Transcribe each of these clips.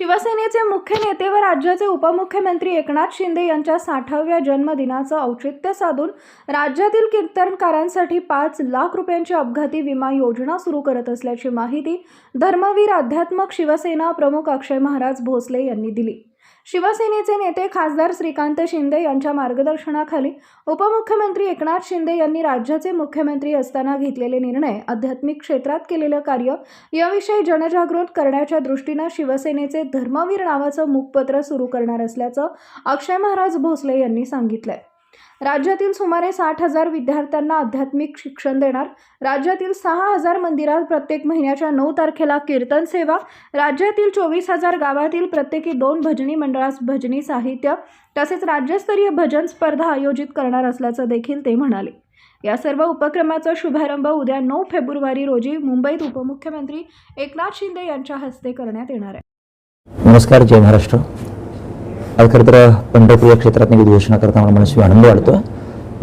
शिवसेनेचे मुख्य नेते व राज्याचे उपमुख्यमंत्री एकनाथ शिंदे यांच्या साठाव्या जन्मदिनाचं औचित्य साधून राज्यातील कीर्तनकारांसाठी पाच लाख रुपयांची अपघाती विमा योजना सुरू करत असल्याची माहिती धर्मवीर अध्यात्मक शिवसेना प्रमुख अक्षय महाराज भोसले यांनी दिली. शिवसेनेचे नेते खासदार श्रीकांत शिंदे यांच्या मार्गदर्शनाखाली उपमुख्यमंत्री एकनाथ शिंदे यांनी राज्याचे मुख्यमंत्री असताना घेतलेले निर्णय आध्यात्मिक क्षेत्रात केलेलं कार्य याविषयी जनजागृत करण्याच्या दृष्टीनं शिवसेनेचे धर्मवीर नावाचं मुखपत्र सुरू करणार असल्याचं अक्षय महाराज भोसले यांनी सांगितलंय. राज्यातील सुमारे साठ हजार विद्यार्थ्यांना आध्यात्मिक शिक्षण देणार. राज्यातील सहा हजार मंदिरात प्रत्येक महिन्याच्या नऊ तारखेला कीर्तन सेवा. राज्यातील चोवीस हजार गावातील प्रत्येकी दोन भजनी मंडळास भजनी साहित्य तसेच राज्यस्तरीय भजन स्पर्धा आयोजित करणार असल्याचं देखील ते म्हणाले. या सर्व उपक्रमाचा शुभारंभ उद्या नऊ फेब्रुवारी रोजी मुंबईत उपमुख्यमंत्री एकनाथ शिंदे यांच्या हस्ते करण्यात येणार आहे. नमस्कार जय महाराष्ट्र. आज खरं तर पंढरपूर या क्षेत्रात एक घोषणा करताना मला मनस्वी आनंद वाटतो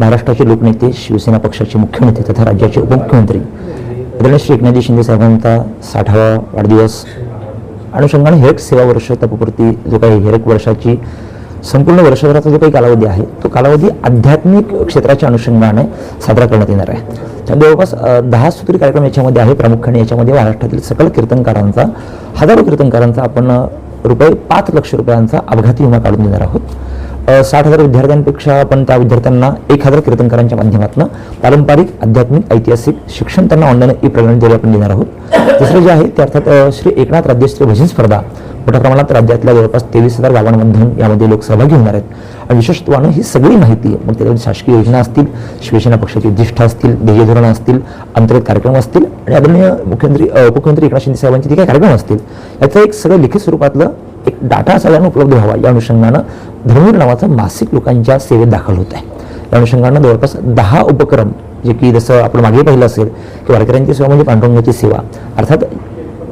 महाराष्ट्राचे लोकनेते शिवसेना पक्षाचे मुख्य नेते तथा राज्याचे उपमुख्यमंत्री आदरणीय श्री एकनाथजी शिंदे साहेबांचा साठावा वाढदिवस अनुषंगाने हेरक सेवा वर्ष तपपूर्ती जो काही हेरक वर्षाची संपूर्ण वर्षभराचा जो काही कालावधी आहे तो कालावधी आध्यात्मिक क्षेत्राच्या अनुषंगाने साजरा करण्यात येणार आहे. त्या जवळपास दहा सूत्री कार्यक्रम याच्यामध्ये आहे प्रामुख्याने. याच्यामध्ये महाराष्ट्रातील सकल कीर्तनकारांचा हजारो कीर्तनकारांचा आपण रुपये पाच लक्ष रुपयांचा अपघाती विमा काढून देणार आहोत. साठ हजार विद्यार्थ्यांपेक्षा आपण त्या विद्यार्थ्यांना एक हजार कीर्तनकारांच्या माध्यमातून पारंपरिक आध्यात्मिक ऐतिहासिक शिक्षण त्यांना ऑनलाईन ई प्रणालीद्वारे आपण देणार आहोत. दुसरं जे आहे ते अर्थात श्री एकनाथ राज्यस्तरीय भजन स्पर्धा. मोठ्या प्रमाणात राज्यातल्या जवळपास तेवीस हजार गावांमधून यामध्ये लोक सहभागी होणार आहेत. आणि विशेषत्वानं ही सगळी माहिती मग त्याच्यामध्ये शासकीय योजना असतील शिवसेना पक्षाची उद्दिष्ट असतील ध्येयधोरणं असतील अंतर्गत कार्यक्रम असतील आणि आदरणीय मुख्यमंत्री उपमुख्यमंत्री एकनाथ शिंदे साहेबांचे जे काही कार्यक्रम असतील याचं एक सगळं लिखित स्वरूपातलं एक डाटा सगळ्यांना उपलब्ध व्हावा. या अनुषंगानं धर्मवीर नावाचं मासिक लोकांच्या सेवेत दाखल होत आहे. या अनुषंगानं जवळपास दहा उपक्रम जे की जसं आपण मागे पाहिलं असेल की वारकऱ्यांची सेवा म्हणजे पांडुरंगाची सेवा अर्थात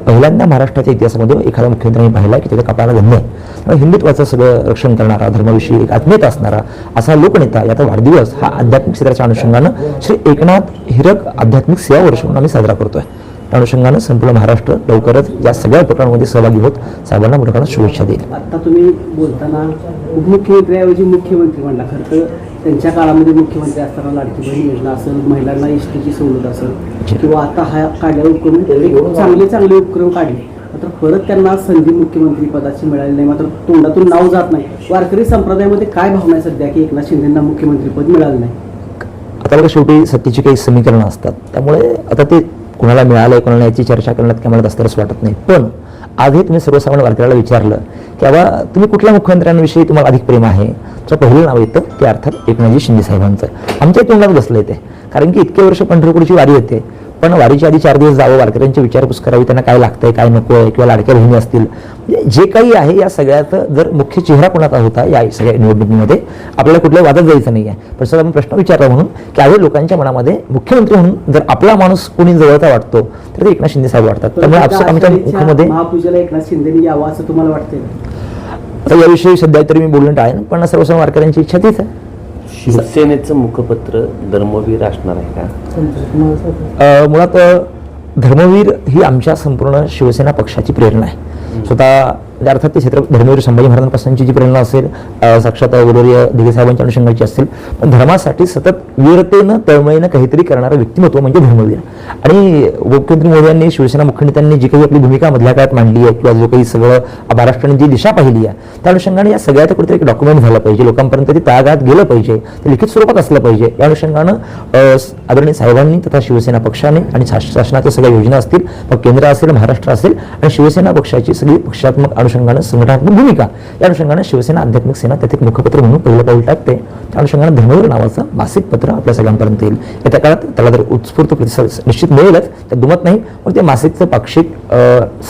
पहिल्यांदा महाराष्ट्राच्या इतिहासामध्ये एखादा मुख्यमंत्र्यांनी पाहिला की त्याच्या कपाळाला गंध आहे. त्यामुळे हिंदुत्वाचं सगळं रक्षण करणारा धर्माविषयी एक आत्मीयता असणारा असा लोकनेता याचा वाढदिवस हा आध्यात्मिक क्षेत्राच्या अनुषंगानं श्री एकनाथ हिरक आध्यात्मिक सेवा वर्ष म्हणून आम्ही साजरा करतोय. त्या अनुषंगानं संपूर्ण महाराष्ट्र लवकरच या सगळ्या उपक्रमामध्ये सहभागी होत साहेबांना मोठ्या शुभेच्छा देईल. आता तुम्ही बोलताना उपमुख्यमंत्र्याऐवजी मुख्यमंत्री म्हणला खरं त्यांच्या काळामध्ये मुख्यमंत्री असताना लाडकी बहीण योजना असेल महिलांना एस टीची सवलत असेल किंवा आता हा काढलेला उपक्रम एक चांगले चांगले उपक्रम काढले. मात्र परत त्यांना संधी मुख्यमंत्री पदाची मिळाली नाही मात्र तोंडातून नाव जात नाही. वारकरी संप्रदायामध्ये काय भावना आहे सध्या की एकनाथ शिंदेना मुख्यमंत्रीपद मिळालं नाही? आता बघा शेवटी सत्तेची काही समीकरणं असतात. त्यामुळे आता ते कुणाला मिळालंय कोणाला याची चर्चा करण्यात काय मला असं वाटत नाही. पण आधी तुम्ही सर्वसामान्य वारकऱ्याला विचारलं की बाबा तुम्ही कुठल्या मुख्यमंत्र्यांविषयी तुम्हाला अधिक प्रेम आहे? तर पहिलं नाव येतं ते अर्थात एकनाथजी शिंदे साहेबांचं. आमच्या तोंडात बसलं ते कारण की इतके वर्ष पंढरपूरची वारी होते. पण वारीच्या आधी चार दिवस जावं वारकऱ्यांची विचारपूस करावी त्यांना काय लागतंय काय नको आहे किंवा लाडक्या बहिणी असतील. म्हणजे जे काही आहे या सगळ्यात जर मुख्य चेहरा कोणाचा होता या सगळ्या निवडणुकीमध्ये आपल्याला कुठल्या वादात जायचं नाही आहे पण सर आपण प्रश्न विचारला म्हणून की आधी लोकांच्या मनामध्ये मुख्यमंत्री म्हणून जर आपला माणूस कोणी जवळचा वाटतो तर ते एकनाथ शिंदे साहेब वाटतात. त्यामुळे आमच्या मुखामध्ये महापूजेला एकनाथ शिंदेनी यावं असं तुम्हाला वाटतंय? का? आता याविषयी सध्या तरी मी बोलणं टाळेन पण सर्वसामान्य वारकऱ्यांची इच्छा तीच आहे. शिवसेनेचं मुखपत्र धर्मवीर असणार आहे का? अ, मुळात धर्मवीर ही आमच्या संपूर्ण शिवसेना पक्षाची प्रेरणा आहे. स्वतः म्हणजे अर्थात ते क्षेत्र धर्मवीर संभाजी महाराजांपासूनची जी प्रेरणा असेल साक्षात वगैरे दिगेसाहेबांच्या अनुषंगाची असेल पण धर्मासाठी सतत वीरतेनं तळमळीनं काहीतरी करणारं व्यक्तिमत्व म्हणजे धर्मवीर. आणि मुख्यमंत्री मोदयांनी शिवसेना मुख्यनेत्यांनी जी काही आपली भूमिका मधल्या काळात मांडली आहे किंवा जो काही सगळं महाराष्ट्राने जी दिशा पाहिली आहे त्या अनुषंगाने या सगळ्यात कुठेतरी एक डॉक्युमेंट झालं पाहिजे. लोकांपर्यंत ते तळागाळात गेलं पाहिजे. ते लिखित स्वरूपात असलं पाहिजे. या अनुषंगानं आदरणीय साहेबांनी तथा शिवसेना पक्षाने आणि शास- शासनाच्या सगळ्या योजना असतील मग केंद्र असेल महाराष्ट्र असेल आणि शिवसेना पक्षाची सगळी पक्षात्मक अनुषंगानं संघटनात्मक भूमिका. या अनुषंगानं शिवसेना आध्यात्मिक सेना त्यात एक मुखपत्र म्हणून पहिलं पाऊल टाकते. त्या अनुषंगानं धर्मवीर नावाचं मासिक पत्र आपल्या सगळ्यांपर्यंत येईल. येत्या काळात त्याला जर उत्स्फूर्त प्रतिसाद निश्चित मिळेलच तर दुमत नाही. पण ते मासिकचं पाक्षिक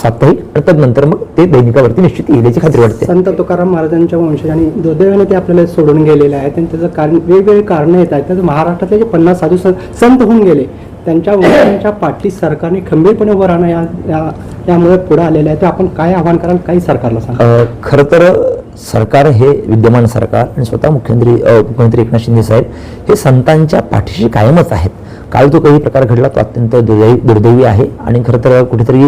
साप्ताहिक आणि तदनंतर मग ते दैनिकावरती निश्चित येईल याची खात्री वाटते. संत तुकाराम महाराजांच्या वंशजांनी दुर्दैवाने ते आपल्याला सोडून गेलेले आहेत. आणि त्याचं कारण वेगवेगळे कारणं येत आहेत. त्याचं महाराष्ट्रातले जे पन्नास साधू संत होऊन गेले त्यांच्या वडिलांच्या पाठी सरकारने खंबीरपणे उभं राहणं या यामुळे पुढे आलेलं आहे. तर आपण काय आव्हान कराल काही सरकारला सांगा. अ, खरं तर सरकार हे विद्यमान सरकार आणि स्वतः मुख्यमंत्री मुख्यमंत्री एकनाथ शिंदे साहेब हे संतांच्या पाठीशी कायमच आहेत. काल तो काही प्रकार घडला तो अत्यंत दुर्दैवी दुर्दैवी आहे आणि खरं तर कुठेतरी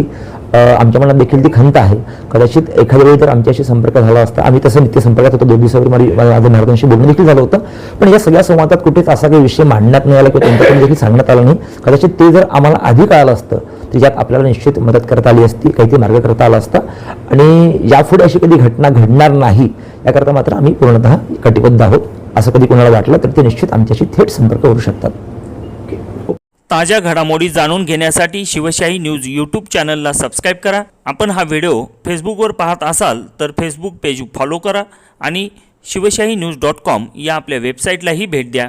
आमच्या मनात देखील ती खंत आहे. कदाचित एखाद्या वेळी तर आमच्याशी संपर्क झाला असता आम्ही तसं नित्य संपर्कात होतो. दोन दिवसावर माझं महाराजांशी बोलणं देखील झालं होतं. पण या सगळ्या संवादात कुठेच असा काही विषय मांडण्यात नाही आला किंवा त्यांच्याकडून देखील सांगण्यात आला नाही. कदाचित ते जर आम्हाला आधी कळालं असतं त्याच्यात आपल्याला निश्चित मदत करता आली असती काहीतरी मार्ग करता आला असता. आणि यापुढे अशी कधी घटना घडणार नाही याकरता मात्र आम्ही पूर्णतः कटिबद्ध आहोत असं कधी कोणाला वाटलं तर ते निश्चित आमच्याशी थेट संपर्क करू शकतात. ताज्या घडामोडी जाणून घेण्यासाठी शिवशाही न्यूज यूट्यूब चॅनलला सबस्क्राईब करा. आपण हा व्हिडिओ फेसबुकवर पाहत असाल तर फेसबुक पेज फॉलो करा आणि शिवशाही न्यूज डॉट कॉम या आपल्या वेबसाईटलाही भेट द्या.